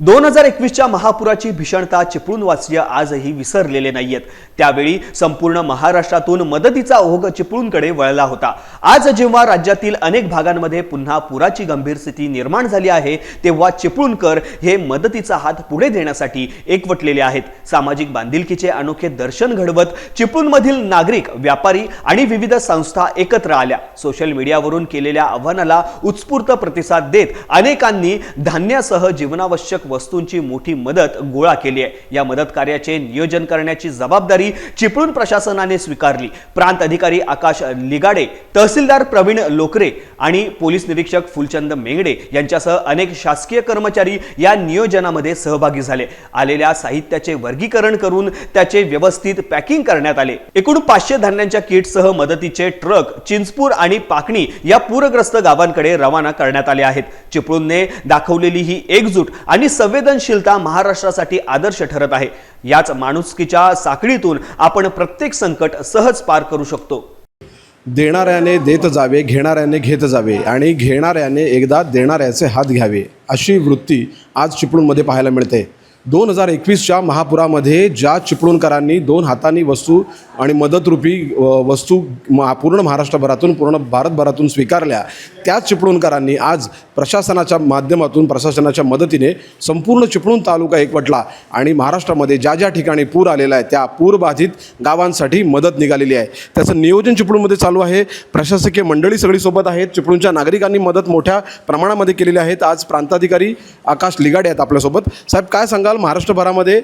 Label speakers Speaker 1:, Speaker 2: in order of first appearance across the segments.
Speaker 1: दोन हजार एकवीसच्या महापुराची भीषणता चिपळूणवासीय आजही विसरलेले नाहीयेत. त्यावेळी संपूर्ण महाराष्ट्रातून मदतीचा ओघ चिपळूणकडे वळला होता. आज जेव्हा राज्यातील अनेक भागांमध्ये पुन्हा पुराची गंभीर स्थिती निर्माण झाली आहे तेव्हा चिपळूणकर हे मदतीचा हात पुढे देण्यासाठी एकवटलेले आहेत. सामाजिक बांधिलकीचे अनोखे दर्शन घडवत चिपळूणमधील नागरिक व्यापारी आणि विविध संस्था एकत्र आल्या. सोशल मीडियावरून केलेल्या आव्हानाला उत्स्फूर्त प्रतिसाद देत अनेकांनी धान्यासह जीवनावश्यक वस्तूंची मोठी मदत गोळा केली आहे. या मदत कार्याचे नियोजन करण्याची जबाबदारी चिपळूण प्रशासनाने स्वीकारली. प्रांत अधिकारी आकाश लिगाडे तहसीलदार प्रवीण लोकरे आणि पोलीस निरीक्षक फुलचंद मेंगडे यांच्यासह अनेक शासकीय कर्मचारी या नियोजनामध्ये सहभागी झाले. आलेल्या साहित्याचे वर्गीकरण करून त्याचे व्यवस्थित पॅकिंग करण्यात आले. एकूण पाचशे धान्यांच्या किटसह मदतीचे ट्रक चिंचपूर आणि पाकणी या पूरग्रस्त गावांकडे रवाना करण्यात आले आहेत. चिपळूणने दाखवलेली ही एकजूट आणि संवेदनशीलता महाराष्ट्रासाठी आदर्श ठरत आहे. याच माणुसकीच्या साखळीतून आपण प्रत्येक संकट सहज पार करू शकतो.
Speaker 2: देणाऱ्याने देत जावे घेणाऱ्याने घेत जावे आणि घेणाऱ्याने एकदा देणाऱ्याचे हात घ्यावे अशी वृत्ती आज चिपळूणमध्ये पाहायला मिळते. दोन हजार एकवीसच्या महापुरामध्ये ज्या चिपळूणकरांनी दोन हातांनी वस्तू आणि मदतरूपी वस्तू पूर्ण महाराष्ट्रभरातून पूर्ण भारतभरातून स्वीकारल्या त्याच चिपळूणकरांनी आज प्रशासनाच्या माध्यमातून प्रशासनाच्या मदतीने संपूर्ण चिपळूण तालुका एकवटला आणि महाराष्ट्रामध्ये ज्या ज्या ठिकाणी पूर आलेला आहे त्या पूरबाधित गावांसाठी मदत निघालेली आहे. त्याचं नियोजन चिपळूणमध्ये चालू आहे. प्रशासकीय मंडळी सगळी सोबत आहेत. चिपळूणच्या नागरिकांनी मदत मोठ्या प्रमाणामध्ये केलेली आहेत. आज प्रांताधिकारी आकाश लिगाडे आहेत आपल्यासोबत. साहेब काय सांगाल? महाराष्ट्रभरामध्ये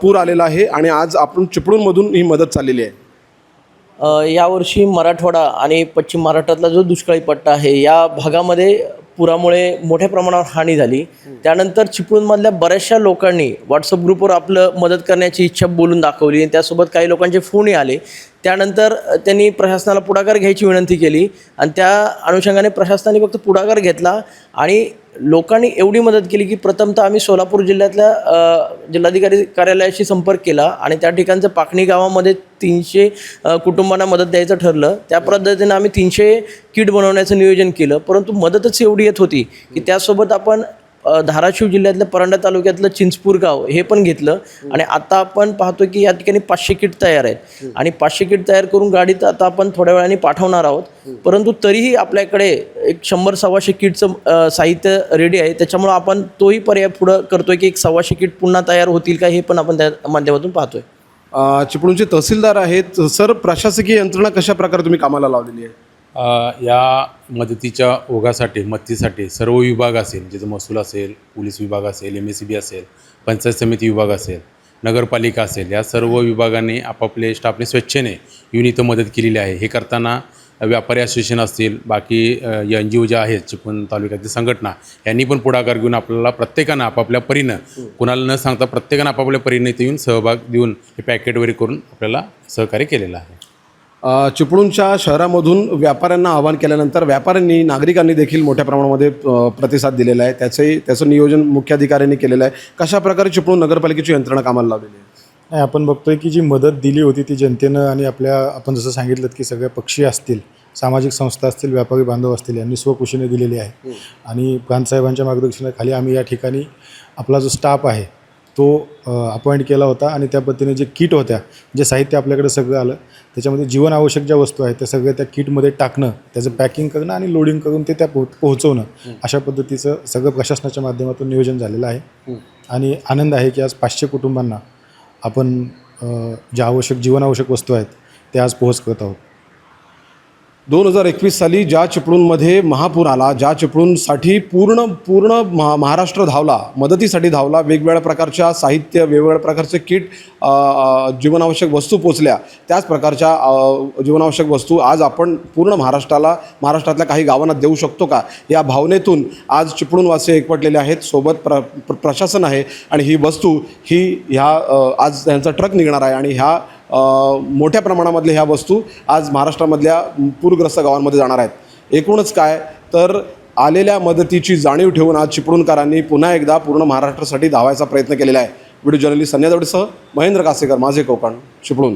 Speaker 2: पूर आलेला आहे आणि आज आपण चिपळूणमधून ही मदत चाललेली आहे.
Speaker 3: यावर्षी मराठवाडा आणि पश्चिम महाराष्ट्रातला जो दुष्काळी पट्टा आहे या भागामध्ये पुरामुळे मोठ्या प्रमाणावर हानी झाली. त्यानंतर चिपळूणमधल्या बऱ्याचशा लोकांनी व्हॉट्सअप ग्रुपवर आपलं मदत करण्याची इच्छा बोलून दाखवली आणि त्यासोबत काही लोकांचे फोनही आले. त्यानंतर त्यांनी प्रशासनाला पुढाकार घ्यायची विनंती केली आणि त्या अनुषंगाने प्रशासनाने फक्त पुढाकार घेतला आणि लोकांनी एवढी मदत केली की प्रथमतः आम्ही सोलापूर जिल्ह्यातल्या जिल्हाधिकारी कार्यालयाशी संपर्क केला आणि त्या ठिकाणचं पाखणी गावामध्ये तीनशे कुटुंबांना मदत द्यायचं ठरलं. त्या पद्धतीनं आम्ही तीनशे किट बनवण्याचं नियोजन केलं. परंतु मदतच एवढी येत होती की त्यासोबत आपण धाराशिव जिल्ह्यातलं परंडा तालुक्यातलं चिंचपूर गाव हे पण घेतलं. आणि आता आपण पाहतो की या ठिकाणी पाचशे किट तयार आहेत. आणि पाचशे किट तयार करून गाडीत आता आपण थोड्या वेळाने पाठवणार आहोत. परंतु तरीही आपल्याकडे एक शंभर सव्वाशे किटचं साहित्य रेडी आहे. त्याच्यामुळं आपण तोही पर्याय पुढं करतोय की एक सव्वाशे किट पुन्हा तयार होतील का हे पण आपण त्या माध्यमातून पाहतोय.
Speaker 2: चिपळूणचे तहसीलदार आहेत. सर प्रशासकीय यंत्रणा कशा प्रकारे तुम्ही कामाला लावलेली आहे?
Speaker 4: या मदतीच्या ओघासाठी मदतीसाठी सर्व विभाग असेल ज्याचं महसूल असेल पोलीस विभाग असेल एम एस सी बी असेल पंचायत समिती विभाग असेल नगरपालिका असेल या सर्व विभागांनी आपापले स्टाफने स्वेच्छेने येऊन इथं मदत केलेली आहे. हे करताना व्यापारी असोसिएशन असतील बाकी एन जी ओ ज्या आहेत चिपळूण तालुक्यातील संघटना यांनी पण पुढाकार घेऊन आपल्याला प्रत्येकानं आपापल्या परीनं कुणाला न सांगता प्रत्येकानं आपापल्या परीनं इथे येऊन सहभाग देऊन हे पॅकेट वगैरे करून आपल्याला सहकार्य केलेलं आहे.
Speaker 2: चिपळूणच्या शहरामधून व्यापाऱ्यांना आवाहन केल्यानंतर व्यापाऱ्यांनी नागरिकांनी देखील मोठ्या प्रमाणामध्ये प्रतिसाद दिलेला आहे. त्याचंही त्याचं नियोजन मुख्याधिकाऱ्यांनी केलेलं आहे. कशा प्रकारे चिपळूण नगरपालिकेची यंत्रणा कामाला लावलेली आहे?
Speaker 5: नाही आपण बघतोय की जी मदत दिली होती ती जनतेनं आणि आपल्या आपण जसं सांगितलं की सगळे पक्षी असतील सामाजिक संस्था असतील व्यापारी बांधव असतील यांनी स्वकुशीने दिलेली आहे. आणि प्रांतसाहेबांच्या मार्गदर्शनाखाली आम्ही या ठिकाणी आपला जो स्टाफ आहे तो अपॉइंट केला होता आणि त्या पद्धतीने जे किट होत्या जे साहित्य आपल्याकडे सगळं आलं त्याच्यामध्ये जीवन आवश्यक ज्या वस्तू आहेत त्या सगळ्या त्या किटमध्ये टाकणं त्याचं पॅकिंग करणं आणि लोडिंग करून ते त्या पोह पोहोचवणं अशा पद्धतीचं सगळं प्रशासनाच्या माध्यमातून नियोजन झालेलं आहे. आणि आनंद आहे की आज पाचशे कुटुंबांना आपण ज्या आवश्यक जीवनावश्यक वस्तू आहेत ते आज पोहोच करत आहोत.
Speaker 2: दोन हजार एकवीस साली ज्या चिपळूणमध्ये महापूर आला ज्या चिपळूणसाठी पूर्ण पूर्ण महा महाराष्ट्र धावला मदतीसाठी धावला वेगवेगळ्या प्रकारच्या साहित्य वेगवेगळ्या प्रकारचे किट जीवनावश्यक वस्तू पोचल्या त्याच प्रकारच्या जीवनावश्यक वस्तू आज आपण पूर्ण महाराष्ट्राला महाराष्ट्रातल्या काही गावांना देऊ शकतो का? या भावनेतून आज चिपळूणवासी एकवटलेले आहेत सोबत प्र प्र- प्रशासन आहे आणि ही वस्तू ही ह्या आज त्यांचा ट्रक निघणार आहे आणि ह्या मोठ्या प्रमाणामधल्या ह्या वस्तू आज महाराष्ट्रामधल्या पूरग्रस्त गावांमध्ये जाणार आहेत. एकूणच काय? तर आलेल्या मदतीची जाणीव ठेवून आज चिपळूणकरांनी पुन्हा एकदा पूर्ण महाराष्ट्रासाठी धावायचा प्रयत्न केलेला आहे. व्हिडिओ जर्नलिस्ट संजय दवडेसह महेंद्र कासेकर माझे कोकण चिपळूण.